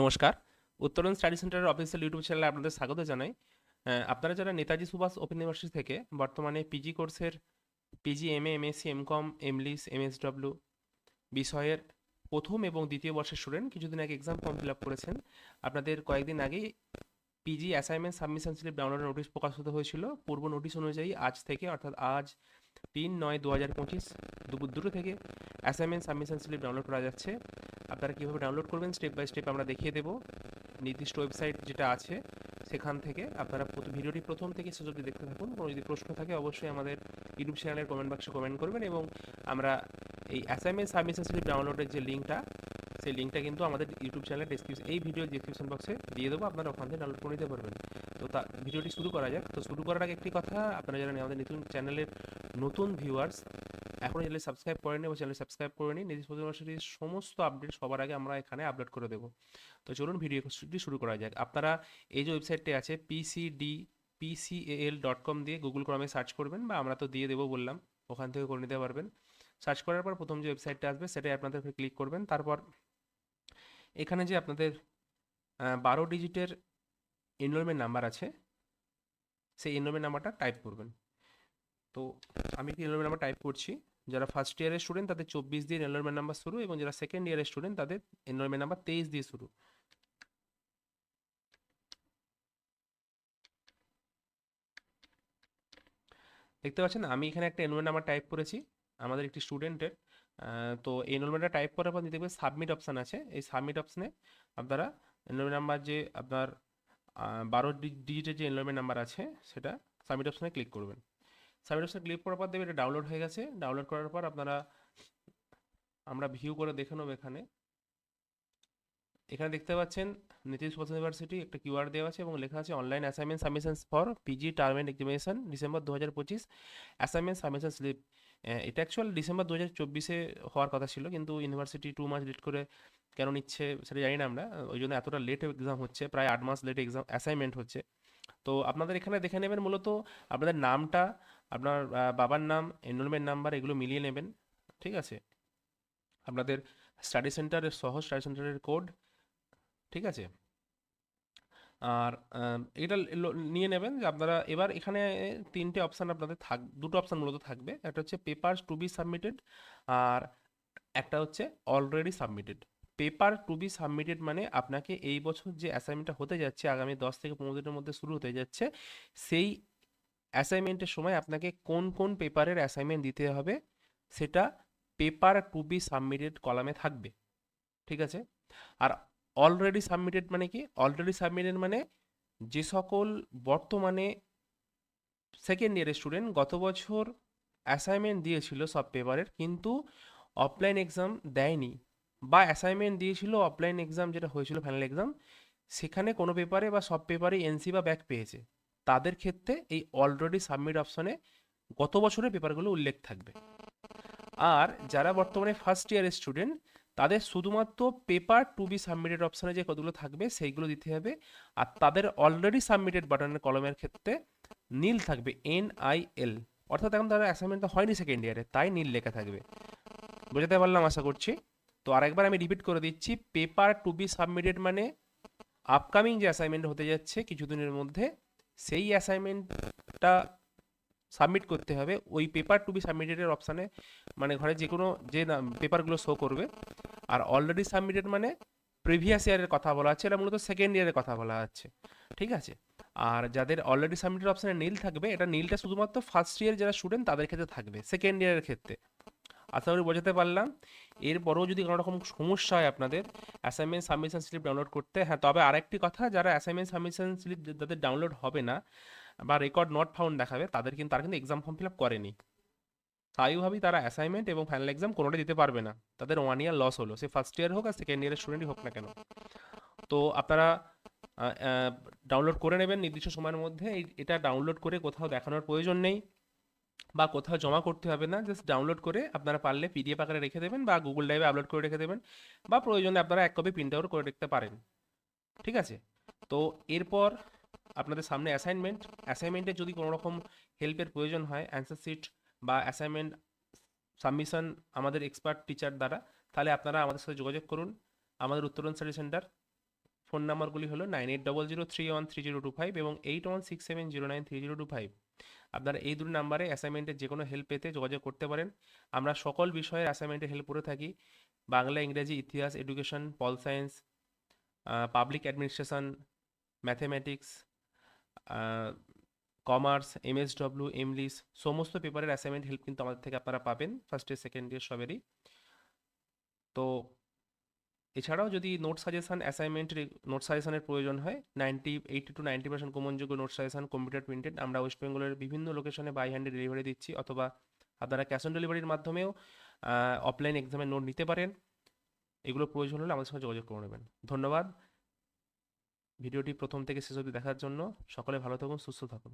নমস্কার। উত্তরণ স্টাডি সেন্টারের অফিসিয়াল ইউটিউব চ্যানেলে আপনাদের স্বাগত জানাই। আপনারা যারা নেতাজি সুভাষ ওপেন ইউনিভার্সিটি থেকে বর্তমানে পিজি কোর্সের PG M A MSc, MCom, MLIS, MSW বিষয়ের প্রথম এবং দ্বিতীয় বর্ষের স্টুডেন্ট কিছুদিন আগে এক্সাম ফর্ম ফিল আপ করেছেন। আপনাদের কয়েকদিন আগেই পিজি অ্যাসাইনমেন্ট সাবমিশন স্লিপ ডাউনলোডের নোটিশ প্রকাশিত হয়েছিল। পূর্ব নোটিশ অনুযায়ী আজ থেকে, অর্থাৎ আজ তিন নয় দু হাজার পঁচিশ দুপুর দুটো থেকে অ্যাসাইনমেন্ট সাবমিশন স্লিপ ডাউনলোড করা যাচ্ছে। আপনারা কীভাবে ডাউনলোড করবেন স্টেপ বাই স্টেপ আমরা দেখিয়ে দেবো। নির্দিষ্ট ওয়েবসাইট যেটা আছে, সেখান থেকে আপনারা ভিডিওটি প্রথম থেকে শেষ অবধি দেখতে থাকুন। কোনো যদি প্রশ্ন থাকে, অবশ্যই আমাদের ইউটিউব চ্যানেলের কমেন্ট বাক্সে কমেন্ট করবেন এবং আমরা এই অ্যাসাইনমেন্ট স্লিপ ডাউনলোডের যে লিঙ্কটা সেই লিঙ্কটা কিন্তু আমাদের ইউটিউব চ্যানেলের ডিসক্রিপশন এই ভিডিওর ডিসক্রিপশন বক্সে দিয়ে দেবো, আপনারা ওখান থেকে ডাউনলোড করে নিতে পারবেন। তো তা, ভিডিওটি শুরু করা যাক। তো শুরু করার আগে একটি কথা, আপনারা যারা আমাদের নতুন চ্যানেলের নতুন ভিউয়ার্স এখনও চ্যানেল সাবস্ক্রাইব করেনি এবং চ্যানেল সাবস্ক্রাইব করে নিন নির্দিষ্ট ইউনিভার্সিটির সমস্ত আপডেট সবার আগে আমরা এখানে আপলোড করে দেবো। তো চলুন ভিডিওটি শুরু করা যাক। আপনারা এই যে ওয়েবসাইটটি আছে পিসিডি পিসিএল ডট কম দিয়ে গুগল ক্রমে সার্চ করবেন বা আমরা তো দিয়ে দেবো বললাম, ওখান থেকে করে নিতে পারবেন। সার্চ করার পর প্রথম যে ওয়েবসাইটটা আসবে, সেটাই আপনাদের ক্লিক করবেন। তারপর এখানে যে আপনাদের বারো ডিজিটের এনরোলমেন্ট নাম্বার আছে, সেই এনরোলমেন্ট নাম্বারটা টাইপ করবেন। তো আমি কি এনরোলমেন্ট নাম্বার টাইপ করছি? যারা ফার্স্ট ইয়ারের স্টুডেন্ট তাদের চব্বিশ দিয়ে এনরোলমেন্ট নাম্বার শুরু এবং যারা সেকেন্ড ইয়ারের স্টুডেন্ট তাদের এনরোলমেন্ট নাম্বার তেইশ দিয়ে শুরু। দেখতে পাচ্ছেন, আমি এখানে একটা এনরোলমেন্ট নাম্বার টাইপ করেছি। আমাদের একটি স্টুডেন্টের তো এনরোলমেন্টটা টাইপ করার পর দেখবেন সাবমিট অপশান আছে। এই সাবমিট অপশানে আপনারা এনরোলমেন্ট নাম্বার যে আপনার বারো ডিজিটের যে এনরোলমেন্ট নাম্বার আছে, সেটা সাবমিট অপশানে ক্লিক করবেন। সাবমিট অপশানে ক্লিক করার পর দেখবেন এটা ডাউনলোড হয়ে গেছে। ডাউনলোড করার পর আপনারা, আমরা ভিউ করে দেখে নেব এখানে। এখানে দেখতে পাচ্ছেন নীতিশ সুভাষ ইউনিভার্সিটি একটা কিউআর দেওয়া আছে এবং লেখা আছে online assignment submissions for PG term and examination December দু হাজার পঁচিশ। অ্যাসাইনমেন্ট সাবমিশন স্লিপ এটা অ্যাকচুয়াল ডিসেম্বর দু হাজার চব্বিশে হওয়ার কথা ছিল, কিন্তু ইউনিভার্সিটি টু মাস লেট করে কেন নিচ্ছে সেটা জানি না আমরা। ওই জন্য এতটা লেট এক্সাম হচ্ছে, প্রায় আট মাস লেট এক্সাম অ্যাসাইনমেন্ট হচ্ছে। তো আপনাদের এখানে দেখে নেবেন মূলত আপনাদের নামটা, আপনার বাবার নাম এনরোলমেন্ট নাম্বার এগুলো মিলিয়ে নেবেন, ঠিক আছে? আপনাদের স্টাডি সেন্টারের সহ স্টাডি সেন্টারের কোড ঠিক আছে? আর এটা নিয়ে নেবেন যে আপনারা এবার এখানে তিনটে অপশান আপনাদের থাক, দুটো অপশান মূলত থাকবে। একটা হচ্ছে পেপার টু বি সাবমিটেড আর একটা হচ্ছে already submitted paper to be submitted মানে আপনাকে এই বছর যে অ্যাসাইনমেন্টটা হতে যাচ্ছে, আগামী দশ থেকে পনেরো দিনের মধ্যে শুরু হতে যাচ্ছে, সেই অ্যাসাইনমেন্টের সময় আপনাকে কোন কোন পেপারের অ্যাসাইনমেন্ট দিতে হবে, সেটা পেপার টু বি সাবমিটেড কলামে থাকবে। ঠিক আছে? আর অলরেডি সাবমিটেড মানে কি? অলরেডি সাবমিটেড মানে যে সকল বর্তমানে সেকেন্ড ইয়ারের স্টুডেন্ট গত বছর অ্যাসাইনমেন্ট দিয়েছিল সব পেপারের কিন্তু অফলাইন এক্সাম দেয়নি বা অ্যাসাইনমেন্ট দিয়েছিল অফলাইন এক্সাম যেটা হয়েছিল ফাইনাল এক্সাম সেখানে কোনো পেপারে বা সব পেপারে এনসি বা ব্যাক পেয়েছে। তাদের ক্ষেত্রে এই অলরেডি সাবমিট অপশনে গত বছরের পেপারগুলো উল্লেখ থাকবে। আর যারা বর্তমানে ফার্স্ট ইয়ারের স্টুডেন্ট তাদের শুধুমাত্র পেপার টু বি সাবমিটেড অপশানে যে কতগুলো থাকবে, সেইগুলো দিতে হবে। আর তাদের অলরেডি সাবমিটেড বাটনের কলমের ক্ষেত্রে নীল থাকবে এন আই এল অর্থাৎ এখন তাদের অ্যাসাইনমেন্টটা হয়নি সেকেন্ড ইয়ারে তাই নীল লেখা থাকবে। বোঝাতে পারলাম আশা করছি? তো আরেকবার আমি রিপিট করে দিচ্ছি পেপার টু বি সাবমিটেড মানে আপকামিং যে অ্যাসাইনমেন্ট হতে যাচ্ছে কিছুদিনের মধ্যে, সেই অ্যাসাইনমেন্টটা সাবমিট করতে হবে। ওই পেপার টু বি সাবমিটেডের অপশানে মানে ঘরে যে কোনো যে পেপারগুলো শো করবে। আর অলরেডি সাবমিটেড মানে প্রিভিয়াস ইয়ারের কথা বলা হচ্ছে এটা মূলত সেকেন্ড ইয়ারের কথা বলা হচ্ছে ঠিক আছে? আর যাদের অলরেডি সাবমিটেড অপশানে নীল থাকবে, এটা নীলটা শুধুমাত্র ফার্স্ট ইয়ার যারা স্টুডেন্ট তাদের ক্ষেত্রে থাকবে সেকেন্ড ইয়ারের ক্ষেত্রে। আশা করি বোঝাতে পারলাম। এরপরেও যদি কোনো রকম সমস্যা হয় আপনাদের অ্যাসাইনমেন্ট সাবমিশন স্লিপ ডাউনলোড করতে হ্যাঁ তবে আরেকটি কথা, যারা অ্যাসাইনমেন্ট সাবমিশন স্লিপ যাদের ডাউনলোড হবে না বা রেকর্ড নট ফাউন্ড দেখাবে, তাদের কিন্তু তারা কিন্তু এক্সাম ফর্ম ফিল আপ করেনি। স্থায়ীভাবেই তারা অ্যাসাইনমেন্ট এবং ফাইনাল এক্সাম কোনোটা দিতে পারবে না। তাদের ওয়ান ইয়ার লস হলো, সে ফার্স্ট ইয়ার হোক আর সেকেন্ড ইয়ারের স্টুডেন্টই হোক না কেন। তো আপনারা ডাউনলোড করে নেবেন নির্দিষ্ট সময়ের মধ্যে। এটা ডাউনলোড করে কোথাও দেখানোর প্রয়োজন নেই বা কোথাও জমা করতে হবে না। জাস্ট ডাউনলোড করে আপনারা পারলে পিডিএফ আকারে রেখে দেবেন বা গুগল ড্রাইভে আপলোড করে রেখে দেবেন বা প্রয়োজনে আপনারা এক কপি প্রিন্ট আউট করে রাখতে পারেন। ঠিক আছে? তো এরপর আপনাদের সামনে অ্যাসাইনমেন্ট অ্যাসাইনমেন্টে যদি কোনো রকম হেল্পের প্রয়োজন হয় অ্যান্সার শিট বা অ্যাসাইনমেন্ট সাবমিশন আমাদের এক্সপার্ট টিচার দ্বারা, তাহলে আপনারা আমাদের সাথে যোগাযোগ করুন। আমাদের উত্তরণ স্টাডি সেন্টার ফোন নাম্বারগুলি হলো nine eight double zero three one three zero two five এবং eight one six seven zero nine three zero two five আপনারা এই দুটো নাম্বারে অ্যাসাইনমেন্টের যে কোনো হেল্প পেতে যোগাযোগ করতে পারেন। আমরা সকল বিষয়ের অ্যাসাইনমেন্টে হেল্প করে থাকি। বাংলা, ইংরেজি, ইতিহাস education pol science public administration mathematics commerce MSW English সমস্ত পেপারের অ্যাসাইনমেন্ট হেল্প কিন্তু আমাদের থেকে আপনারা পাবেন ফার্স্ট ইয়ার সেকেন্ড ইয়ার সবেরই। তো এছাড়াও যদি নোট সাজেশান অ্যাসাইনমেন্টের নোট সাজেশনের প্রয়োজন হয় ninety eighty to ninety percent কমনযোগ্য note suggestion computer printed আমরা ওয়েস্ট বেঙ্গলের বিভিন্ন লোকেশনে বাই হ্যান্ডে ডেলিভারি দিচ্ছি, অথবা আপনারা ক্যাশ অন ডেলিভারির মাধ্যমেও অফলাইন এক্সামের নোট নিতে পারেন। এগুলো প্রয়োজন হলে আমাদের সঙ্গে যোগাযোগ করে নেবেন। ধন্যবাদ। ভিডিওটি প্রথম থেকে শেষ অবধি দেখার জন্য সকলে ভালো থাকুন সুস্থ থাকুন।